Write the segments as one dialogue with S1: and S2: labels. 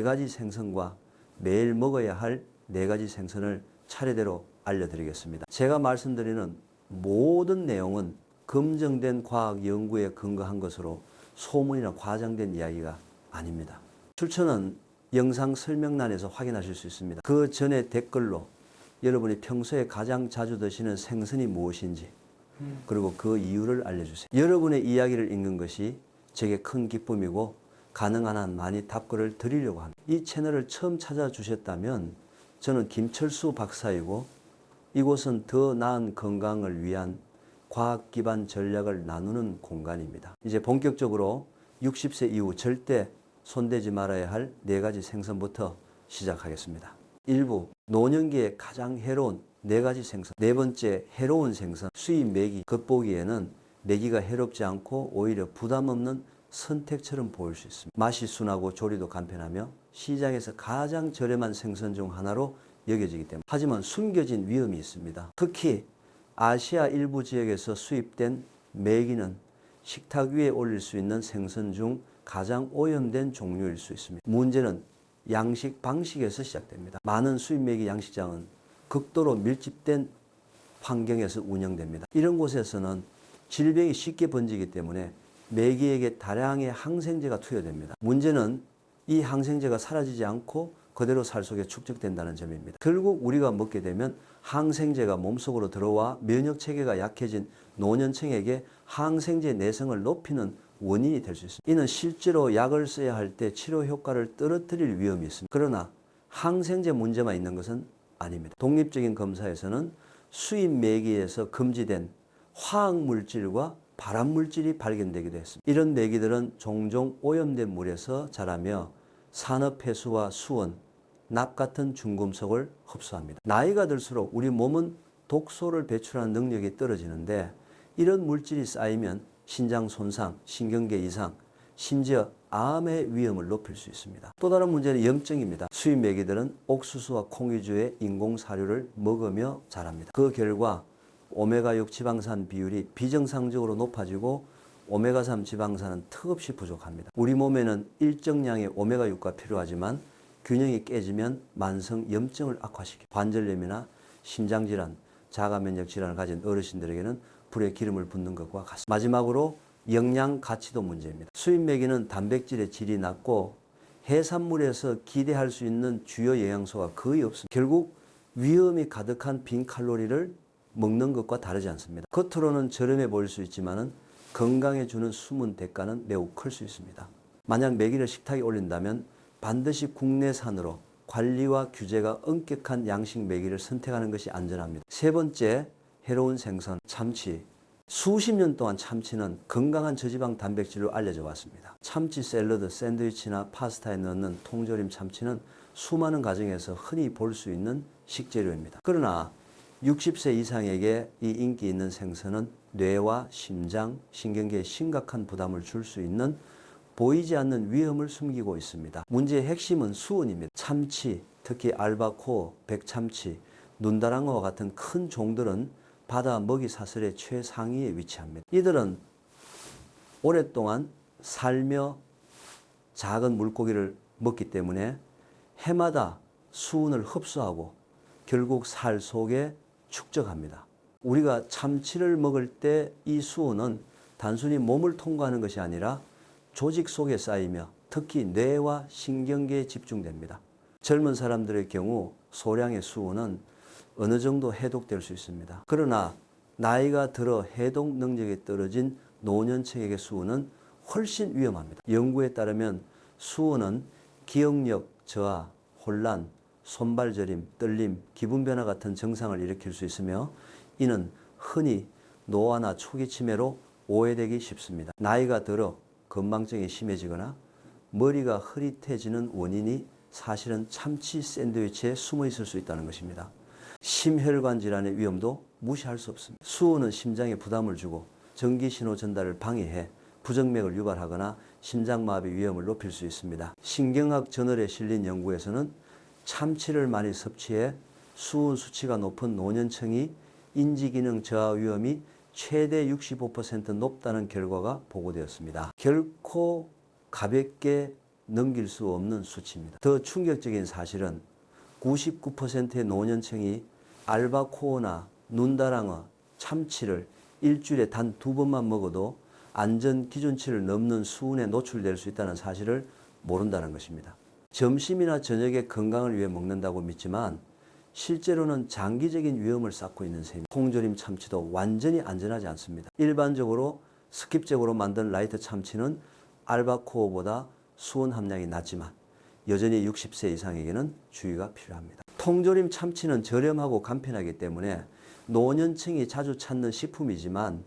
S1: 네 가지 생선과 매일 먹어야 할 네 가지 생선을 차례대로 알려드리겠습니다. 제가 말씀드리는 모든 내용은 검증된 과학 연구에 근거한 것으로 소문이나 과장된 이야기가 아닙니다. 출처는 영상 설명란에서 확인하실 수 있습니다. 그 전에 댓글로 여러분이 평소에 가장 자주 드시는 생선이 무엇인지 그리고 그 이유를 알려주세요. 여러분의 이야기를 읽는 것이 제게 큰 기쁨이고 가능한 한 많이 답글을 드리려고 합니다. 이 채널을 처음 찾아주셨다면 저는 김철수 박사이고 이곳은 더 나은 건강을 위한 과학 기반 전략을 나누는 공간입니다. 이제 본격적으로 60세 이후 절대 손대지 말아야 할 네 가지 생선부터 시작하겠습니다. 1부 노년기에 가장 해로운 네 가지 생선. 네 번째 해로운 생선 수입 메기 겉보기에는 메기가 해롭지 않고 오히려 부담 없는 선택처럼 보일 수 있습니다. 맛이 순하고 조리도 간편하며 시장에서 가장 저렴한 생선 중 하나로 여겨지기 때문에 하지만 숨겨진 위험이 있습니다. 특히 아시아 일부 지역에서 수입된 메기는 식탁 위에 올릴 수 있는 생선 중 가장 오염된 종류일 수 있습니다. 문제는 양식 방식에서 시작됩니다. 많은 수입 메기 양식장은 극도로 밀집된 환경에서 운영됩니다. 이런 곳에서는 질병이 쉽게 번지기 때문에 메기에게 다량의 항생제가 투여됩니다. 문제는 이 항생제가 사라지지 않고 그대로 살 속에 축적된다는 점입니다. 결국 우리가 먹게 되면 항생제가 몸속으로 들어와 면역 체계가 약해진 노년층에게 항생제 내성을 높이는 원인이 될 수 있습니다. 이는 실제로 약을 써야 할 때 치료 효과를 떨어뜨릴 위험이 있습니다. 그러나 항생제 문제만 있는 것은 아닙니다. 독립적인 검사에서는 수입 메기에서 금지된 화학 물질과 발암 물질이 발견되기도 했습니다. 이런 메기들은 종종 오염된 물에서 자라며 산업 폐수와 수원, 납 같은 중금속을 흡수합니다. 나이가 들수록 우리 몸은 독소를 배출하는 능력이 떨어지는데 이런 물질이 쌓이면 신장 손상, 신경계 이상, 심지어 암의 위험을 높일 수 있습니다. 또 다른 문제는 염증입니다. 수입 메기들은 옥수수와 콩유주의 인공 사료를 먹으며 자랍니다. 그 결과 오메가6 지방산 비율이 비정상적으로 높아지고 오메가3 지방산은 턱없이 부족합니다. 우리 몸에는 일정량의 오메가6가 필요하지만 균형이 깨지면 만성 염증을 악화시켜 관절염이나 심장질환, 자가면역 질환을 가진 어르신들에게는 불에 기름을 붓는 것과 같습니다. 마지막으로 영양 가치도 문제입니다. 수입 메기는 단백질의 질이 낮고 해산물에서 기대할 수 있는 주요 영양소가 거의 없습니다. 결국 위험이 가득한 빈 칼로리를 먹는 것과 다르지 않습니다. 겉으로는 저렴해 보일 수 있지만은 건강에 주는 숨은 대가는 매우 클 수 있습니다. 만약 메기를 식탁에 올린다면 반드시 국내산으로 관리와 규제가 엄격한 양식 메기를 선택하는 것이 안전합니다. 세 번째, 해로운 생선, 참치. 수십 년 동안 참치는 건강한 저지방 단백질로 알려져 왔습니다. 참치 샐러드, 샌드위치나 파스타에 넣는 통조림 참치는 수많은 가정에서 흔히 볼 수 있는 식재료입니다. 그러나 60세 이상에게 이 인기 있는 생선은 뇌와 심장, 신경계에 심각한 부담을 줄 수 있는 보이지 않는 위험을 숨기고 있습니다. 문제의 핵심은 수온입니다. 참치, 특히 알바코어, 백참치, 눈다랑어와 같은 큰 종들은 바다 먹이 사슬의 최상위에 위치합니다. 이들은 오랫동안 살며 작은 물고기를 먹기 때문에 해마다 수온을 흡수하고 결국 살 속에 축적합니다. 우리가 참치를 먹을 때 이 수온은 단순히 몸을 통과하는 것이 아니라 조직 속에 쌓이며 특히 뇌와 신경계에 집중됩니다. 젊은 사람들의 경우 소량의 수온은 어느 정도 해독될 수 있습니다. 그러나 나이가 들어 해독 능력이 떨어진 노년층에게 수온은 훨씬 위험합니다. 연구에 따르면 수온은 기억력 저하, 혼란, 손발 저림, 떨림, 기분 변화 같은 증상을 일으킬 수 있으며 이는 흔히 노화나 초기 치매로 오해되기 쉽습니다. 나이가 들어 건망증이 심해지거나 머리가 흐릿해지는 원인이 사실은 참치 샌드위치에 숨어 있을 수 있다는 것입니다. 심혈관 질환의 위험도 무시할 수 없습니다. 수온은 심장에 부담을 주고 전기 신호 전달을 방해해 부정맥을 유발하거나 심장마비 위험을 높일 수 있습니다. 신경학 저널에 실린 연구에서는 참치를 많이 섭취해 수온 수치가 높은 노년층이 인지기능 저하 위험이 최대 65% 높다는 결과가 보고되었습니다. 결코 가볍게 넘길 수 없는 수치입니다. 더 충격적인 사실은 99%의 노년층이 알바코어나 눈다랑어, 참치를 일주일에 단 두 번만 먹어도 안전 기준치를 넘는 수은에 노출될 수 있다는 사실을 모른다는 것입니다. 점심이나 저녁에 건강을 위해 먹는다고 믿지만 실제로는 장기적인 위험을 쌓고 있는 셈입니다. 통조림 참치도 완전히 안전하지 않습니다. 일반적으로 스킵적으로 만든 라이트 참치는 알바코어보다 수온 함량이 낮지만 여전히 60세 이상에게는 주의가 필요합니다. 통조림 참치는 저렴하고 간편하기 때문에 노년층이 자주 찾는 식품이지만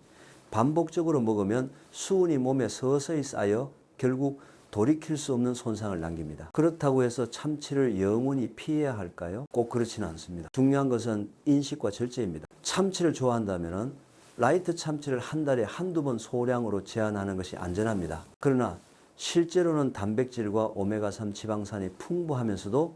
S1: 반복적으로 먹으면 수은이 몸에 서서히 쌓여 결국 돌이킬 수 없는 손상을 남깁니다. 그렇다고 해서 참치를 영원히 피해야 할까요? 꼭 그렇지는 않습니다. 중요한 것은 인식과 절제입니다. 참치를 좋아한다면 라이트 참치를 한 달에 한두 번 소량으로 제한하는 것이 안전합니다. 그러나 실제로는 단백질과 오메가3 지방산이 풍부하면서도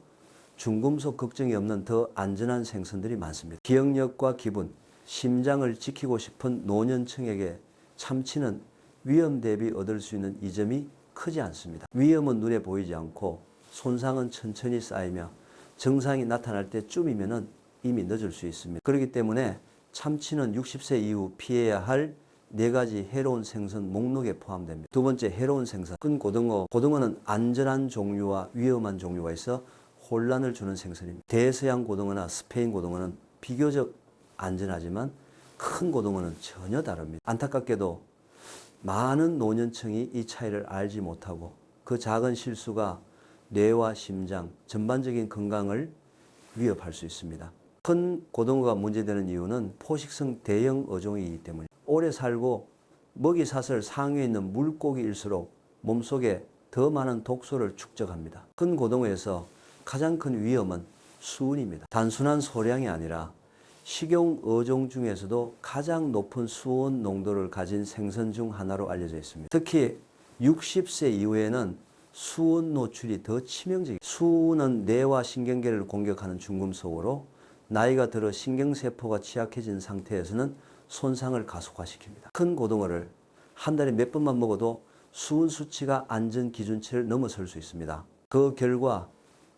S1: 중금속 걱정이 없는 더 안전한 생선들이 많습니다. 기억력과 기분, 심장을 지키고 싶은 노년층에게 참치는 위험 대비 얻을 수 있는 이점이 크지 않습니다. 위험은 눈에 보이지 않고 손상은 천천히 쌓이며 증상이 나타날 때쯤이면 이미 늦을 수 있습니다. 그렇기 때문에 참치는 60세 이후 피해야 할 네 가지 해로운 생선 목록에 포함됩니다. 두 번째 해로운 생선, 끈 고등어. 고등어는 안전한 종류와 위험한 종류가 있어 혼란을 주는 생선입니다. 대서양 고등어나 스페인 고등어는 비교적 안전하지만 큰 고등어는 전혀 다릅니다. 안타깝게도 많은 노년층이 이 차이를 알지 못하고 그 작은 실수가 뇌와 심장, 전반적인 건강을 위협할 수 있습니다. 큰 고등어가 문제되는 이유는 포식성 대형 어종이기 때문에 오래 살고 먹이 사슬 상위에 있는 물고기일수록 몸속에 더 많은 독소를 축적합니다. 큰 고등어에서 가장 큰 위험은 수은입니다. 단순한 소량이 아니라 식용 어종 중에서도 가장 높은 수온 농도를 가진 생선 중 하나로 알려져 있습니다. 특히 60세 이후에는 수온 노출이 더 치명적입니다. 수은은 뇌와 신경계를 공격하는 중금속으로 나이가 들어 신경세포가 취약해진 상태에서는 손상을 가속화시킵니다. 큰 고등어를 한 달에 몇 번만 먹어도 수은 수치가 안전 기준치를 넘어설 수 있습니다. 그 결과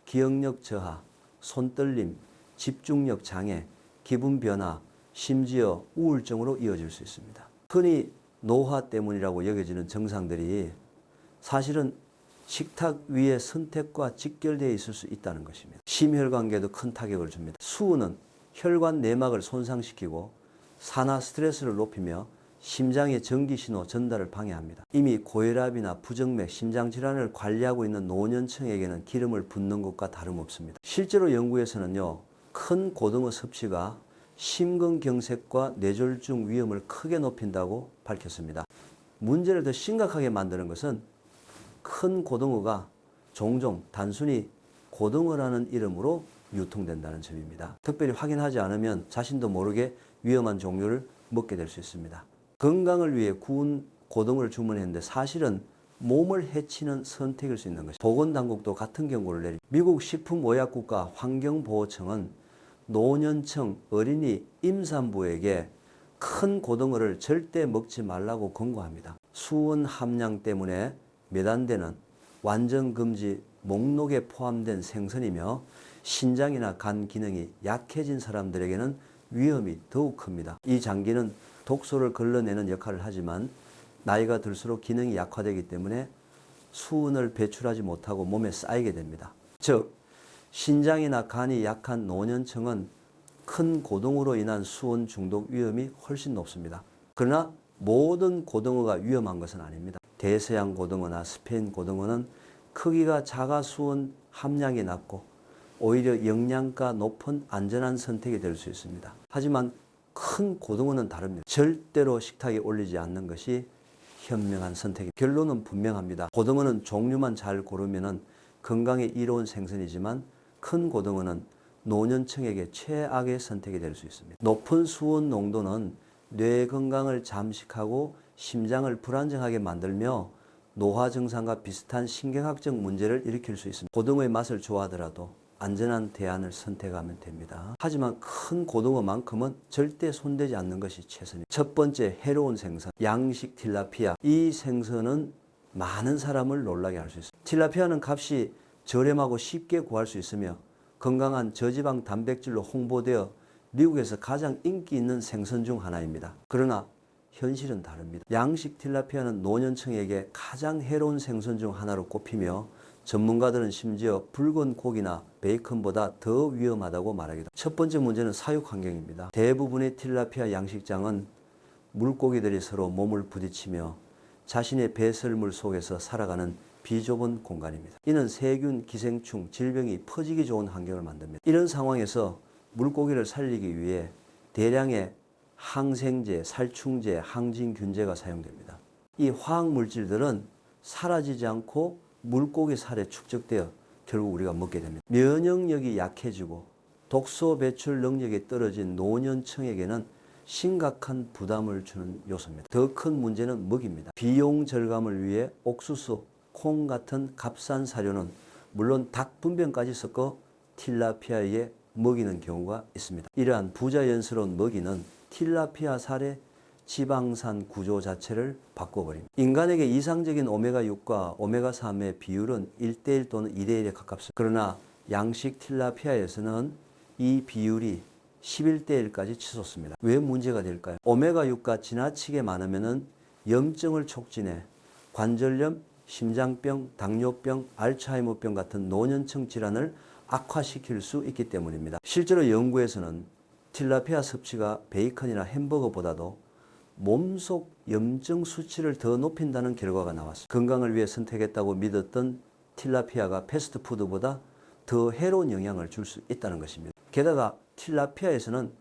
S1: 기억력 저하, 손떨림, 집중력 장애, 기분 변화, 심지어 우울증으로 이어질 수 있습니다. 흔히 노화 때문이라고 여겨지는 증상들이 사실은 식탁 위의 선택과 직결되어 있을 수 있다는 것입니다. 심혈관계도 큰 타격을 줍니다. 수은은 혈관 내막을 손상시키고 산화 스트레스를 높이며 심장의 전기 신호 전달을 방해합니다. 이미 고혈압이나 부정맥, 심장 질환을 관리하고 있는 노년층에게는 기름을 붓는 것과 다름없습니다. 실제로 연구에서는요, 큰 고등어 섭취가 심근경색과 뇌졸중 위험을 크게 높인다고 밝혔습니다. 문제를 더 심각하게 만드는 것은 큰 고등어가 종종 단순히 고등어라는 이름으로 유통된다는 점입니다. 특별히 확인하지 않으면 자신도 모르게 위험한 종류를 먹게 될 수 있습니다. 건강을 위해 구운 고등어를 주문했는데 사실은 몸을 해치는 선택일 수 있는 것입니다. 보건당국도 같은 경고를 내리 미국 식품의약국과 환경보호청은 노년층 어린이 임산부에게 큰 고등어를 절대 먹지 말라고 권고합니다. 수은 함량 때문에 매단되는 완전 금지 목록에 포함된 생선이며 신장이나 간 기능이 약해진 사람들에게는 위험이 더욱 큽니다. 이 장기는 독소를 걸러내는 역할을 하지만 나이가 들수록 기능이 약화되기 때문에 수은을 배출하지 못하고 몸에 쌓이게 됩니다. 즉, 신장이나 간이 약한 노년층은 큰 고등어로 인한 수은 중독 위험이 훨씬 높습니다. 그러나 모든 고등어가 위험한 것은 아닙니다. 대서양 고등어나 스페인 고등어는 크기가 작아 수은 함량이 낮고 오히려 영양가 높은 안전한 선택이 될 수 있습니다. 하지만 큰 고등어는 다릅니다. 절대로 식탁에 올리지 않는 것이 현명한 선택입니다. 결론은 분명합니다. 고등어는 종류만 잘 고르면 건강에 이로운 생선이지만 큰 고등어는 노년층에게 최악의 선택이 될 수 있습니다. 높은 수온 농도는 뇌 건강을 잠식하고 심장을 불안정하게 만들며 노화 증상과 비슷한 신경학적 문제를 일으킬 수 있습니다. 고등어의 맛을 좋아하더라도 안전한 대안을 선택하면 됩니다. 하지만 큰 고등어만큼은 절대 손대지 않는 것이 최선입니다. 첫 번째 해로운 생선, 양식 틸라피아. 이 생선은 많은 사람을 놀라게 할 수 있습니다. 틸라피아는 값이 저렴하고 쉽게 구할 수 있으며 건강한 저지방 단백질로 홍보되어 미국에서 가장 인기 있는 생선 중 하나입니다. 그러나 현실은 다릅니다. 양식 틸라피아는 노년층에게 가장 해로운 생선 중 하나로 꼽히며 전문가들은 심지어 붉은 고기나 베이컨보다 더 위험하다고 말하기도. 첫 번째 문제는 사육 환경입니다. 대부분의 틸라피아 양식장은 물고기들이 서로 몸을 부딪히며 자신의 배설물 속에서 살아가는 비좁은 공간입니다. 이는 세균, 기생충, 질병이 퍼지기 좋은 환경을 만듭니다. 이런 상황에서 물고기를 살리기 위해 대량의 항생제, 살충제, 항진균제가 사용됩니다. 이 화학 물질들은 사라지지 않고 물고기 살에 축적되어 결국 우리가 먹게 됩니다. 면역력이 약해지고 독소 배출 능력이 떨어진 노년층에게는 심각한 부담을 주는 요소입니다. 더 큰 문제는 먹입니다. 비용 절감을 위해 옥수수, 콩 같은 값싼 사료는 물론 닭 분변까지 섞어 틸라피아에 먹이는 경우가 있습니다. 이러한 부자연스러운 먹이는 틸라피아 살의 지방산 구조 자체를 바꿔버립니다. 인간에게 이상적인 오메가6과 오메가3의 비율은 1대1 또는 2대1에 가깝습니다. 그러나 양식 틸라피아에서는 이 비율이 11대1까지 치솟습니다. 왜 문제가 될까요? 오메가6가 지나치게 많으면 염증을 촉진해 관절염, 심장병, 당뇨병, 알츠하이머병 같은 노년층 질환을 악화시킬 수 있기 때문입니다. 실제로 연구에서는 틸라피아 섭취가 베이컨이나 햄버거보다도 몸속 염증 수치를 더 높인다는 결과가 나왔습니다. 건강을 위해 선택했다고 믿었던 틸라피아가 패스트푸드보다 더 해로운 영향을 줄 수 있다는 것입니다. 게다가 틸라피아에서는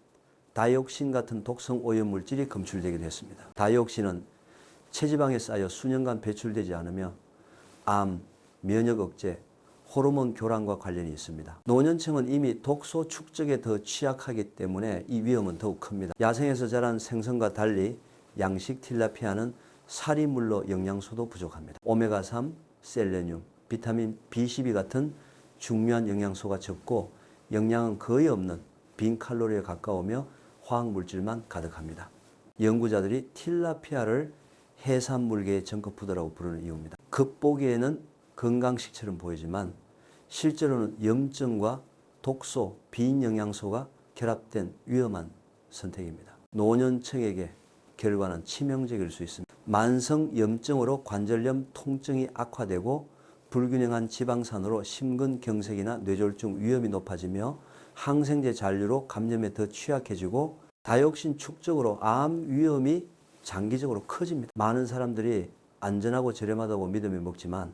S1: 다이옥신 같은 독성 오염 물질이 검출되기도 했습니다. 다이옥신은 체지방에 쌓여 수년간 배출되지 않으며 암, 면역 억제, 호르몬 교란과 관련이 있습니다. 노년층은 이미 독소 축적에 더 취약하기 때문에 이 위험은 더욱 큽니다. 야생에서 자란 생선과 달리 양식 틸라피아는 물러 영양소도 부족합니다. 오메가3, 셀레늄, 비타민 B12 같은 중요한 영양소가 적고 영양은 거의 없는 빈 칼로리에 가까우며 화학 물질만 가득합니다. 연구자들이 틸라피아를 해산물계의 정크푸드라고 부르는 이유입니다. 겉보기에는 건강식처럼 보이지만 실제로는 염증과 독소, 비영양소가 결합된 위험한 선택입니다. 노년층에게 결과는 치명적일 수 있습니다. 만성 염증으로 관절염, 통증이 악화되고 불균형한 지방산으로 심근경색이나 뇌졸중 위험이 높아지며 항생제 잔류로 감염에 더 취약해지고 다이옥신 축적으로 암 위험이 장기적으로 커집니다. 많은 사람들이 안전하고 저렴하다고 믿으며 먹지만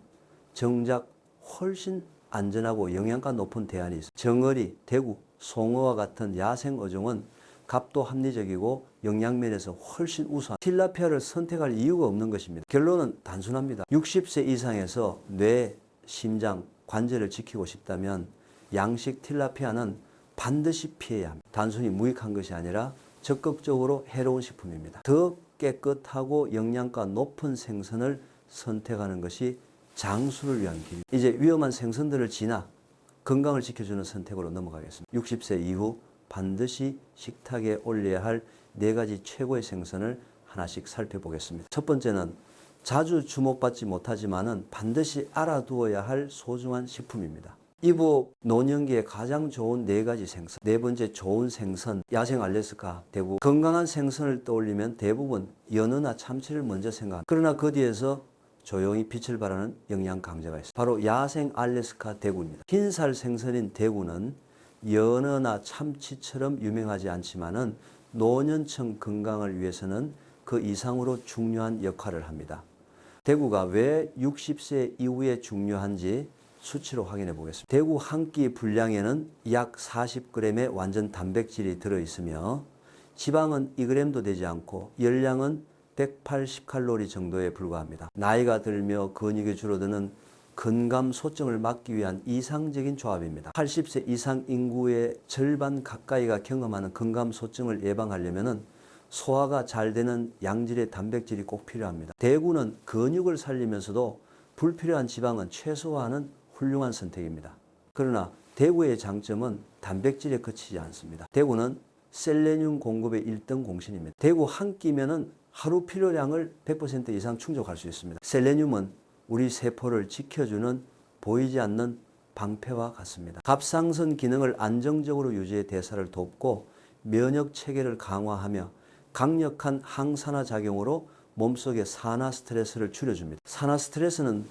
S1: 정작 훨씬 안전하고 영양가 높은 대안이 있습니다. 정어리, 대구, 송어와 같은 야생 어종은 값도 합리적이고 영양면에서 훨씬 우수한 틸라피아를 선택할 이유가 없는 것입니다. 결론은 단순합니다. 60세 이상에서 뇌, 심장, 관절을 지키고 싶다면 양식 틸라피아는 반드시 피해야 합니다. 단순히 무익한 것이 아니라 적극적으로 해로운 식품입니다. 더 깨끗하고 영양가 높은 생선을 선택하는 것이 장수를 위한 길. 이제 위험한 생선들을 지나 건강을 지켜주는 선택으로 넘어가겠습니다. 60세 이후 반드시 식탁에 올려야 할 네 가지 최고의 생선을 하나씩 살펴보겠습니다. 첫 번째는 자주 주목받지 못하지만은 반드시 알아두어야 할 소중한 식품입니다. 이부 노년기에 가장 좋은 네 가지 생선. 네 번째 좋은 생선, 야생 알래스카 대구. 건강한 생선을 떠올리면 대부분 연어나 참치를 먼저 생각합니다. 그러나 그 뒤에서 조용히 빛을 발하는 영양 강자가 있습니다. 바로 야생 알래스카 대구입니다. 흰살 생선인 대구는 연어나 참치처럼 유명하지 않지만은 노년층 건강을 위해서는 그 이상으로 중요한 역할을 합니다. 대구가 왜 60세 이후에 중요한지 수치로 확인해 보겠습니다. 대구 한 끼 분량에는 약 40g의 완전 단백질이 들어 있으며 지방은 2g도 되지 않고 열량은 180칼로리 정도에 불과합니다. 나이가 들며 근육이 줄어드는 근감 소증을 막기 위한 이상적인 조합입니다. 80세 이상 인구의 절반 가까이가 경험하는 근감 소증을 예방하려면 소화가 잘 되는 양질의 단백질이 꼭 필요합니다. 대구는 근육을 살리면서도 불필요한 지방은 최소화하는 훌륭한 선택입니다. 그러나 대구의 장점은 단백질에 그치지 않습니다. 대구는 셀레늄 공급의 1등 공신입니다. 대구 한 끼면은 하루 필요량을 100% 이상 충족할 수 있습니다. 셀레늄은 우리 세포를 지켜주는 보이지 않는 방패와 같습니다. 갑상선 기능을 안정적으로 유지해 대사를 돕고 면역 체계를 강화하며 강력한 항산화 작용으로 몸속의 산화 스트레스를 줄여줍니다. 산화 스트레스는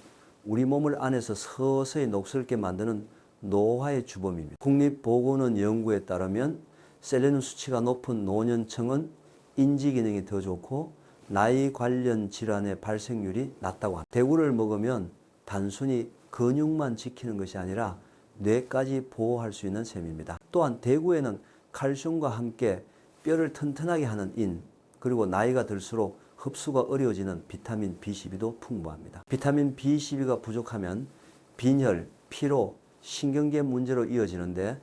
S1: 우리 몸을 안에서 서서히 녹슬게 만드는 노화의 주범입니다. 국립보건원 연구에 따르면 셀레늄 수치가 높은 노년층은 인지 기능이 더 좋고 나이 관련 질환의 발생률이 낮다고 합니다. 대구를 먹으면 단순히 근육만 지키는 것이 아니라 뇌까지 보호할 수 있는 셈입니다. 또한 대구에는 칼슘과 함께 뼈를 튼튼하게 하는 인, 그리고 나이가 들수록 흡수가 어려워지는 비타민 B12도 풍부합니다. 비타민 B12가 부족하면 빈혈, 피로, 신경계 문제로 이어지는데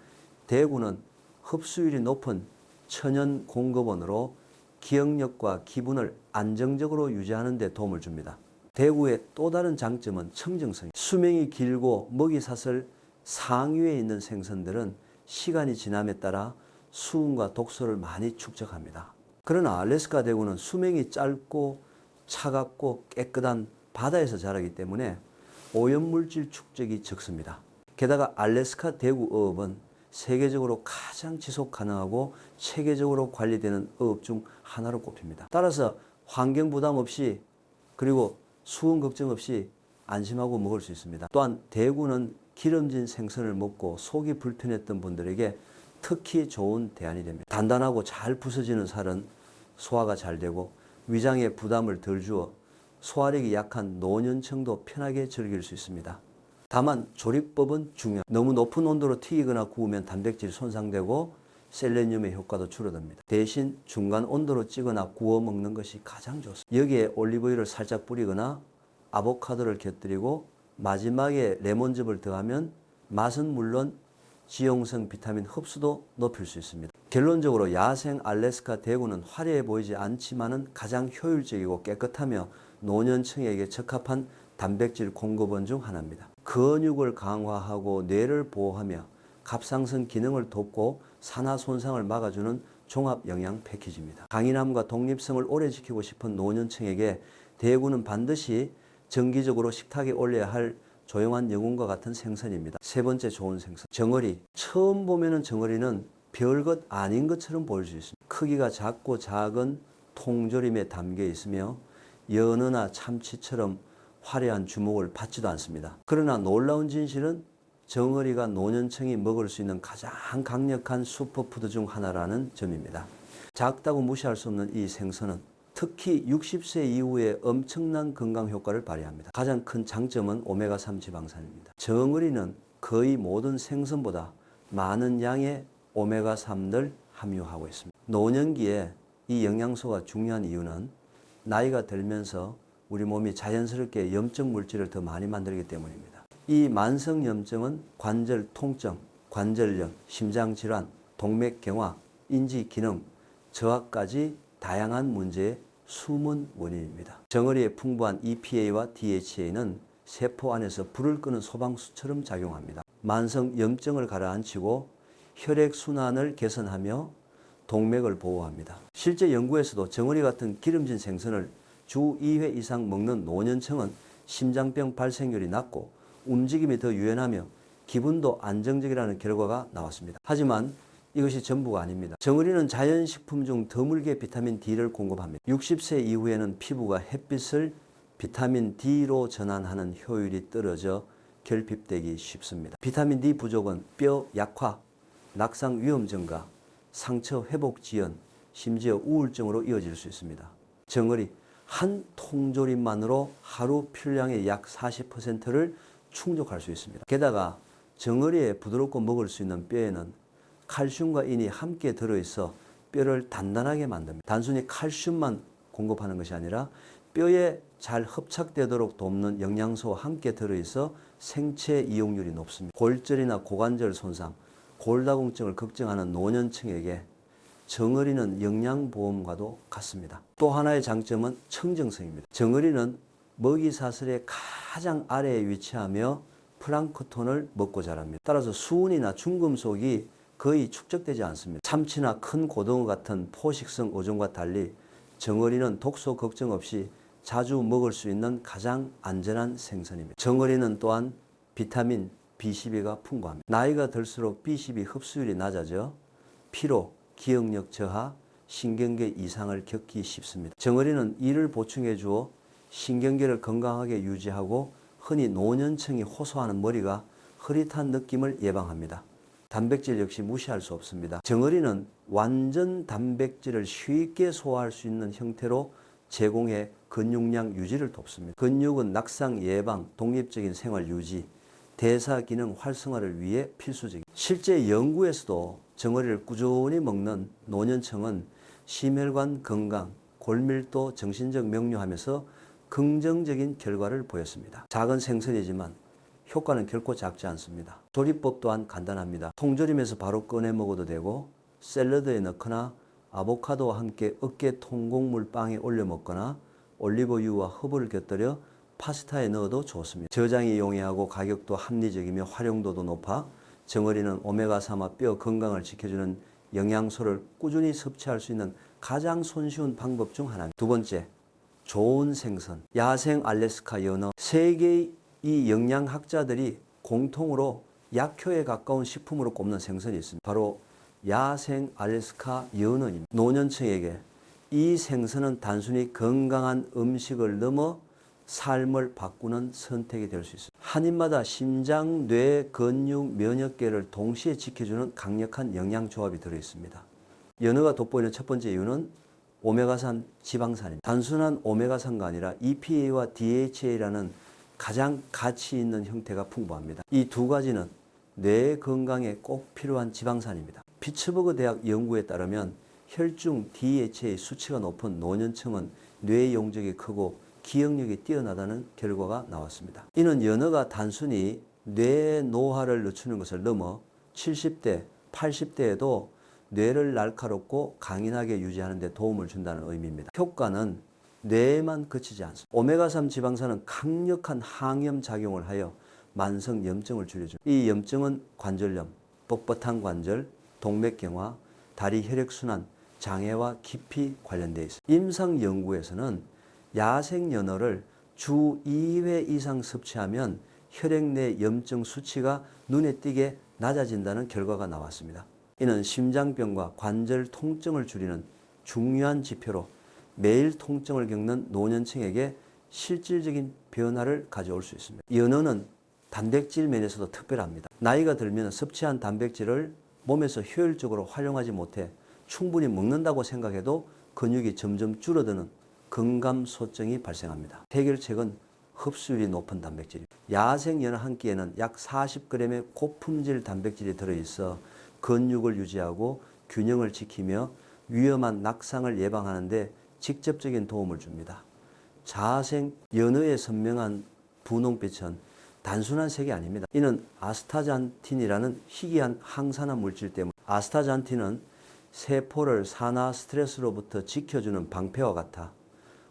S1: 대구는 흡수율이 높은 천연 공급원으로 기억력과 기분을 안정적으로 유지하는 데 도움을 줍니다. 대구의 또 다른 장점은 청정성. 수명이 길고 먹이 사슬 상위에 있는 생선들은 시간이 지남에 따라 수은과 독소를 많이 축적합니다. 그러나 알래스카 대구는 수명이 짧고 차갑고 깨끗한 바다에서 자라기 때문에 오염물질 축적이 적습니다. 게다가 알래스카 대구 어업은 세계적으로 가장 지속 가능하고 체계적으로 관리되는 어업 중 하나로 꼽힙니다. 따라서 환경 부담 없이 그리고 수온 걱정 없이 안심하고 먹을 수 있습니다. 또한 대구는 기름진 생선을 먹고 속이 불편했던 분들에게 특히 좋은 대안이 됩니다. 단단하고 잘 부서지는 살은 소화가 잘 되고 위장에 부담을 덜 주어 소화력이 약한 노년층도 편하게 즐길 수 있습니다. 다만 조리법은 중요. 너무 높은 온도로 튀기거나 구우면 단백질이 손상되고 셀레늄의 효과도 줄어듭니다. 대신 중간 온도로 찌거나 구워 먹는 것이 가장 좋습니다. 여기에 올리브유를 살짝 뿌리거나 아보카도를 곁들이고 마지막에 레몬즙을 더하면 맛은 물론 지용성 비타민 흡수도 높일 수 있습니다. 결론적으로 야생 알래스카 대구는 화려해 보이지 않지만은 가장 효율적이고 깨끗하며 노년층에게 적합한 단백질 공급원 중 하나입니다. 근육을 강화하고 뇌를 보호하며 갑상선 기능을 돕고 산화 손상을 막아주는 종합 영양 패키지입니다. 강인함과 독립성을 오래 지키고 싶은 노년층에게 대구는 반드시 정기적으로 식탁에 올려야 할 조용한 영웅과 같은 생선입니다. 세 번째 좋은 생선. 정어리. 처음 보면은 정어리는 별것 아닌 것처럼 보일 수 있습니다. 크기가 작고 작은 통조림에 담겨 있으며 연어나 참치처럼 화려한 주목을 받지도 않습니다. 그러나 놀라운 진실은 정어리가 노년층이 먹을 수 있는 가장 강력한 슈퍼푸드 중 하나라는 점입니다. 작다고 무시할 수 없는 이 생선은 특히 60세 이후에 엄청난 건강 효과를 발휘합니다. 가장 큰 장점은 오메가3 지방산입니다. 정어리는 거의 모든 생선보다 많은 양의 오메가3를 함유하고 있습니다. 노년기에 이 영양소가 중요한 이유는 나이가 들면서 우리 몸이 자연스럽게 염증 물질을 더 많이 만들기 때문입니다. 이 만성 염증은 관절 통증, 관절염, 심장 질환, 동맥 경화, 인지 기능, 저하까지 다양한 문제의 숨은 원인입니다. 정어리의 풍부한 EPA와 DHA는 세포 안에서 불을 끄는 소방수처럼 작용합니다. 만성 염증을 가라앉히고 혈액 순환을 개선하며 동맥을 보호합니다. 실제 연구에서도 정어리 같은 기름진 생선을 주 2회 이상 먹는 노년층은 심장병 발생률이 낮고 움직임이 더 유연하며 기분도 안정적이라는 결과가 나왔습니다. 하지만 이것이 전부가 아닙니다. 정어리는 자연식품 중 드물게 비타민 D를 공급합니다. 60세 이후에는 피부가 햇빛을 비타민 D로 전환하는 효율이 떨어져 결핍되기 쉽습니다. 비타민 D 부족은 뼈 약화, 낙상 위험 증가, 상처 회복 지연, 심지어 우울증으로 이어질 수 있습니다. 정어리 한 통조림만으로 하루 필량의 약 40%를 충족할 수 있습니다. 게다가 정어리에 부드럽고 먹을 수 있는 뼈에는 칼슘과 인이 함께 들어있어 뼈를 단단하게 만듭니다. 단순히 칼슘만 공급하는 것이 아니라 뼈에 잘 흡착되도록 돕는 영양소와 함께 들어있어 생체 이용률이 높습니다. 골절이나 고관절 손상, 골다공증을 걱정하는 노년층에게 정어리는 영양보험과도 같습니다. 또 하나의 장점은 청정성입니다. 정어리는 먹이 사슬의 가장 아래에 위치하며 플랑크톤을 먹고 자랍니다. 따라서 수은이나 중금속이 거의 축적되지 않습니다. 참치나 큰 고등어 같은 포식성 어종과 달리 정어리는 독소 걱정 없이 자주 먹을 수 있는 가장 안전한 생선입니다. 정어리는 또한 비타민 B12가 풍부합니다. 나이가 들수록 B12 흡수율이 낮아져 피로, 기억력 저하, 신경계 이상을 겪기 쉽습니다. 정어리는 이를 보충해 주어 신경계를 건강하게 유지하고 흔히 노년층이 호소하는 머리가 흐릿한 느낌을 예방합니다. 단백질 역시 무시할 수 없습니다. 정어리는 완전 단백질을 쉽게 소화할 수 있는 형태로 제공해 근육량 유지를 돕습니다. 근육은 낙상 예방, 독립적인 생활 유지, 대사 기능 활성화를 위해 필수적입니다. 실제 연구에서도 정어리를 꾸준히 먹는 노년층은 심혈관 건강, 골밀도, 정신적 명료하면서 긍정적인 결과를 보였습니다. 작은 생선이지만 효과는 결코 작지 않습니다. 조리법 또한 간단합니다. 통조림에서 바로 꺼내 먹어도 되고 샐러드에 넣거나 아보카도와 함께 어깨 통곡물 빵에 올려 먹거나 올리브유와 허브를 곁들여 파스타에 넣어도 좋습니다. 저장이 용이하고 가격도 합리적이며 활용도도 높아 정어리는 오메가3와 뼈 건강을 지켜주는 영양소를 꾸준히 섭취할 수 있는 가장 손쉬운 방법 중 하나입니다. 두 번째, 좋은 생선, 야생 알래스카 연어. 세계의 이 영양학자들이 공통으로 약효에 가까운 식품으로 꼽는 생선이 있습니다. 바로 야생 알래스카 연어입니다. 노년층에게 이 생선은 단순히 건강한 음식을 넘어 삶을 바꾸는 선택이 될 수 있습니다. 한 입마다 심장, 뇌, 근육, 면역계를 동시에 지켜주는 강력한 영양 조합이 들어 있습니다. 연어가 돋보이는 첫 번째 이유는 오메가산 지방산입니다. 단순한 오메가산가 아니라 EPA와 DHA라는 가장 가치 있는 형태가 풍부합니다. 이 두 가지는 뇌 건강에 꼭 필요한 지방산입니다. 피츠버그 대학 연구에 따르면 혈중 DHA 수치가 높은 노년층은 뇌 용적이 크고 기억력이 뛰어나다는 결과가 나왔습니다. 이는 연어가 단순히 뇌 노화를 늦추는 것을 넘어 70대, 80대에도 뇌를 날카롭고 강인하게 유지하는 데 도움을 준다는 의미입니다. 효과는 뇌에만 그치지 않습니다. 오메가3 지방산은 강력한 항염 작용을 하여 만성 염증을 줄여줍니다. 이 염증은 관절염, 뻣뻣한 관절, 동맥경화, 다리 혈액순환, 장애와 깊이 관련되어 있습니다. 임상 연구에서는 야생 연어를 주 2회 이상 섭취하면 혈액 내 염증 수치가 눈에 띄게 낮아진다는 결과가 나왔습니다. 이는 심장병과 관절 통증을 줄이는 중요한 지표로 매일 통증을 겪는 노년층에게 실질적인 변화를 가져올 수 있습니다. 연어는 단백질 면에서도 특별합니다. 나이가 들면 섭취한 단백질을 몸에서 효율적으로 활용하지 못해 충분히 먹는다고 생각해도 근육이 점점 줄어드는 근감소증이 발생합니다. 해결책은 흡수율이 높은 단백질입니다. 야생 연어 한 끼에는 약 40g의 고품질 단백질이 들어있어 근육을 유지하고 균형을 지키며 위험한 낙상을 예방하는데 직접적인 도움을 줍니다. 자생 연어의 선명한 분홍빛은 단순한 색이 아닙니다. 이는 아스타잔틴이라는 희귀한 항산화 물질 때문. 아스타잔틴은 세포를 산화 스트레스로부터 지켜주는 방패와 같아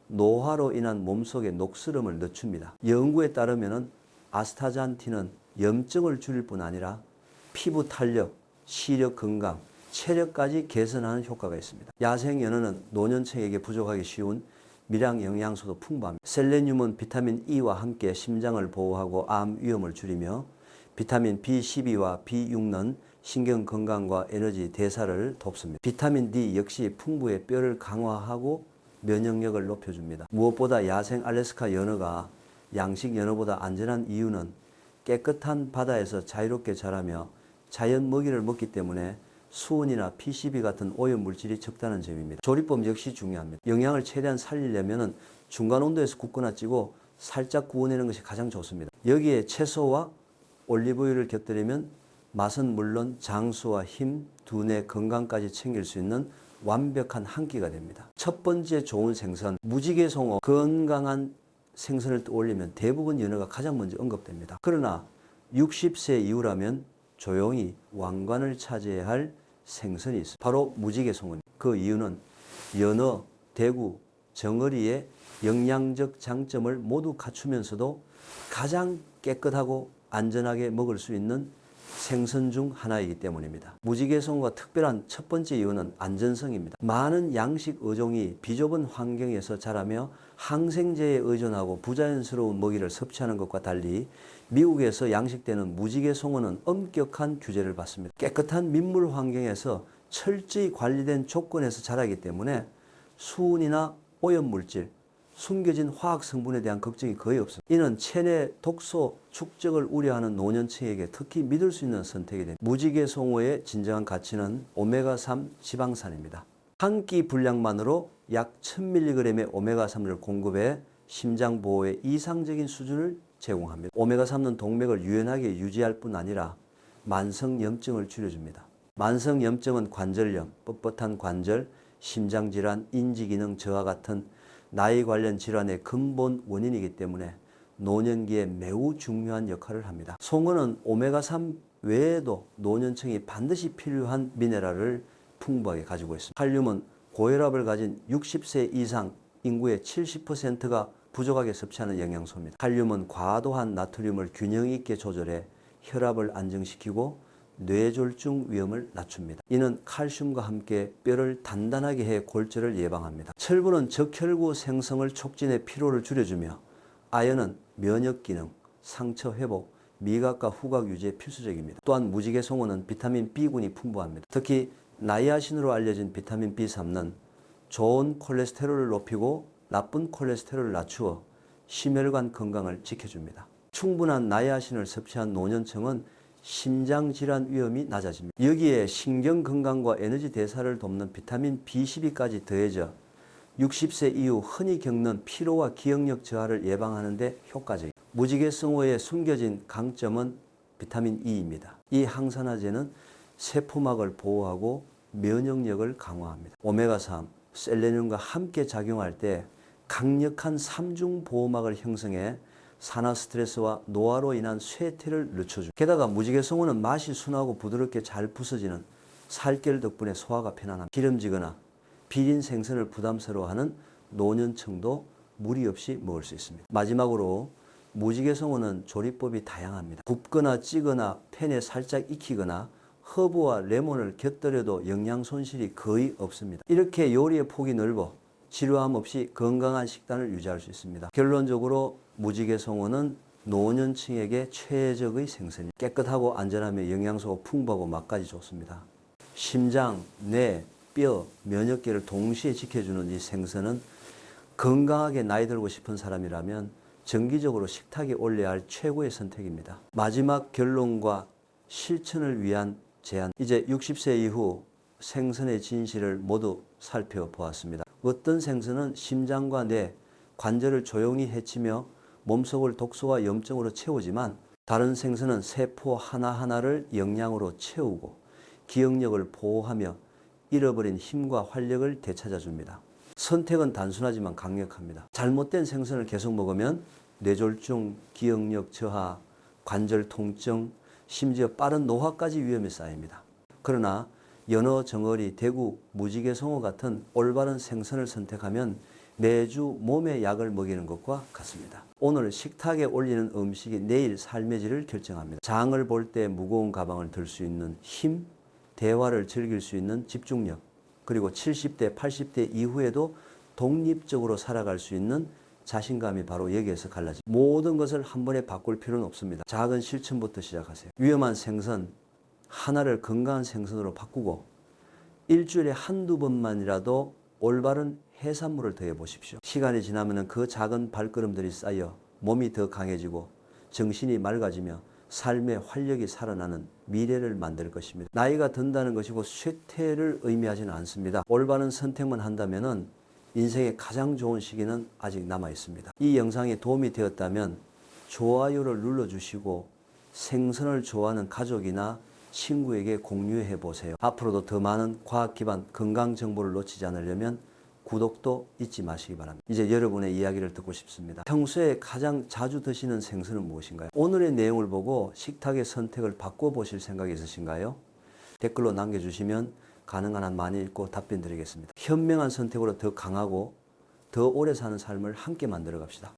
S1: 노화로 인한 몸속의 녹슬음을 늦춥니다. 연구에 따르면 아스타잔틴은 염증을 줄일 뿐 아니라 피부 탄력, 시력 건강, 체력까지 개선하는 효과가 있습니다. 야생 연어는 노년층에게 부족하기 쉬운 미량 영양소도 풍부합니다. 셀레늄은 비타민 E와 함께 심장을 보호하고 암 위험을 줄이며 비타민 B12와 B6는 신경 건강과 에너지 대사를 돕습니다. 비타민 D 역시 풍부해 뼈를 강화하고 면역력을 높여줍니다. 무엇보다 야생 알래스카 연어가 양식 연어보다 안전한 이유는 깨끗한 바다에서 자유롭게 자라며 자연 먹이를 먹기 때문에 수은이나 PCB 같은 오염 물질이 적다는 점입니다. 조리법 역시 중요합니다. 영양을 최대한 살리려면 중간 온도에서 굽거나 찌고 살짝 구워내는 것이 가장 좋습니다. 여기에 채소와 올리브유를 곁들이면 맛은 물론 장수와 힘, 두뇌 건강까지 챙길 수 있는 완벽한 한 끼가 됩니다. 첫 번째 좋은 생선, 무지개 송어, 건강한 생선을 떠올리면 대부분 연어가 가장 먼저 언급됩니다. 그러나 60세 이후라면 조용히 왕관을 차지해야 할 생선이 있습니다. 바로 무지개 송어입니다. 그 이유는 연어, 대구, 정어리의 영양적 장점을 모두 갖추면서도 가장 깨끗하고 안전하게 먹을 수 있는 생선 중 하나이기 때문입니다. 무지개송어가 특별한 첫 번째 이유는 안전성입니다. 많은 양식 어종이 비좁은 환경에서 자라며 항생제에 의존하고 부자연스러운 먹이를 섭취하는 것과 달리 미국에서 양식되는 무지개 송어는 엄격한 규제를 받습니다. 깨끗한 민물 환경에서 철저히 관리된 조건에서 자라기 때문에 수은이나 오염물질, 숨겨진 화학 성분에 대한 걱정이 거의 없습니다. 이는 체내 독소 축적을 우려하는 노년층에게 특히 믿을 수 있는 선택이 됩니다. 무지개 송어의 진정한 가치는 오메가3 지방산입니다. 한 끼 분량만으로 약 1000mg의 오메가3을 공급해 심장 보호에 이상적인 수준을 제공합니다. 오메가3는 동맥을 유연하게 유지할 뿐 아니라 만성 염증을 줄여줍니다. 만성 염증은 관절염, 뻣뻣한 관절, 심장질환, 인지기능 저하 같은 나이 관련 질환의 근본 원인이기 때문에 노년기에 매우 중요한 역할을 합니다. 송어는 오메가3 외에도 노년층이 반드시 필요한 미네랄을 풍부하게 가지고 있습니다. 칼륨은 고혈압을 가진 60세 이상 인구의 70%가 부족하게 섭취하는 영양소입니다. 칼륨은 과도한 나트륨을 균형 있게 조절해 혈압을 안정시키고 뇌졸중 위험을 낮춥니다. 이는 칼슘과 함께 뼈를 단단하게 해 골절을 예방합니다. 철분은 적혈구 생성을 촉진해 피로를 줄여주며 아연은 면역 기능, 상처 회복, 미각과 후각 유지에 필수적입니다. 또한 무지개 송어는 비타민 B군이 풍부합니다. 특히 나이아신으로 알려진 비타민 B3는 좋은 콜레스테롤을 높이고 나쁜 콜레스테롤을 낮추어 심혈관 건강을 지켜줍니다. 충분한 나이아신을 섭취한 노년층은 심장 질환 위험이 낮아집니다. 여기에 신경 건강과 에너지 대사를 돕는 비타민 B12까지 더해져 60세 이후 흔히 겪는 피로와 기억력 저하를 예방하는 데 효과적입니다. 무지개성어의 숨겨진 강점은 비타민 E입니다. 이 항산화제는 세포막을 보호하고 면역력을 강화합니다. 오메가3, 셀레늄과 함께 작용할 때 강력한 삼중 보호막을 형성해 산화 스트레스와 노화로 인한 쇠퇴를 늦춰줍니다. 게다가 무지개 송어는 맛이 순하고 부드럽게 잘 부서지는 살결 덕분에 소화가 편안합니다. 기름지거나 비린 생선을 부담스러워하는 노년층도 무리 없이 먹을 수 있습니다. 마지막으로 무지개 송어는 조리법이 다양합니다. 굽거나 찌거나 팬에 살짝 익히거나 허브와 레몬을 곁들여도 영양 손실이 거의 없습니다. 이렇게 요리의 폭이 넓어 지루함 없이 건강한 식단을 유지할 수 있습니다. 결론적으로 무지개송어는 노년층에게 최적의 생선이 깨끗하고 안전하며 영양소가 풍부하고 맛까지 좋습니다. 심장, 뇌, 뼈, 면역계를 동시에 지켜주는 이 생선은 건강하게 나이 들고 싶은 사람이라면 정기적으로 식탁에 올려야 할 최고의 선택입니다. 마지막 결론과 실천을 위한 제안. 이제 60세 이후 생선의 진실을 모두 살펴보았습니다. 어떤 생선은 심장과 뇌, 관절을 조용히 해치며 몸속을 독소와 염증으로 채우지만 다른 생선은 세포 하나하나를 영양으로 채우고 기억력을 보호하며 잃어버린 힘과 활력을 되찾아줍니다. 선택은 단순하지만 강력합니다. 잘못된 생선을 계속 먹으면 뇌졸중, 기억력 저하, 관절 통증, 심지어 빠른 노화까지 위험이 쌓입니다. 그러나 연어, 정어리, 대구, 무지개 송어 같은 올바른 생선을 선택하면 매주 몸에 약을 먹이는 것과 같습니다. 오늘 식탁에 올리는 음식이 내일 삶의 질을 결정합니다. 장을 볼 때 무거운 가방을 들 수 있는 힘, 대화를 즐길 수 있는 집중력, 그리고 70대, 80대 이후에도 독립적으로 살아갈 수 있는 자신감이 바로 여기에서 갈라집니다. 모든 것을 한 번에 바꿀 필요는 없습니다. 작은 실천부터 시작하세요. 위험한 생선 하나를 건강한 생선으로 바꾸고 일주일에 한두 번만이라도 올바른 해산물을 더해 보십시오. 시간이 지나면 그 작은 발걸음들이 쌓여 몸이 더 강해지고 정신이 맑아지며 삶의 활력이 살아나는 미래를 만들 것입니다. 나이가 든다는 것이고 쇠퇴를 의미하지는 않습니다. 올바른 선택만 한다면은 인생의 가장 좋은 시기는 아직 남아 있습니다. 이 영상이 도움이 되었다면 좋아요를 눌러주시고 생선을 좋아하는 가족이나 친구에게 공유해 보세요. 앞으로도 더 많은 과학 기반 건강 정보를 놓치지 않으려면 구독도 잊지 마시기 바랍니다. 이제 여러분의 이야기를 듣고 싶습니다. 평소에 가장 자주 드시는 생선은 무엇인가요? 오늘의 내용을 보고 식탁의 선택을 바꿔보실 생각이 있으신가요? 댓글로 남겨주시면 가능한 한 많이 읽고 답변 드리겠습니다. 현명한 선택으로 더 강하고 더 오래 사는 삶을 함께 만들어 갑시다.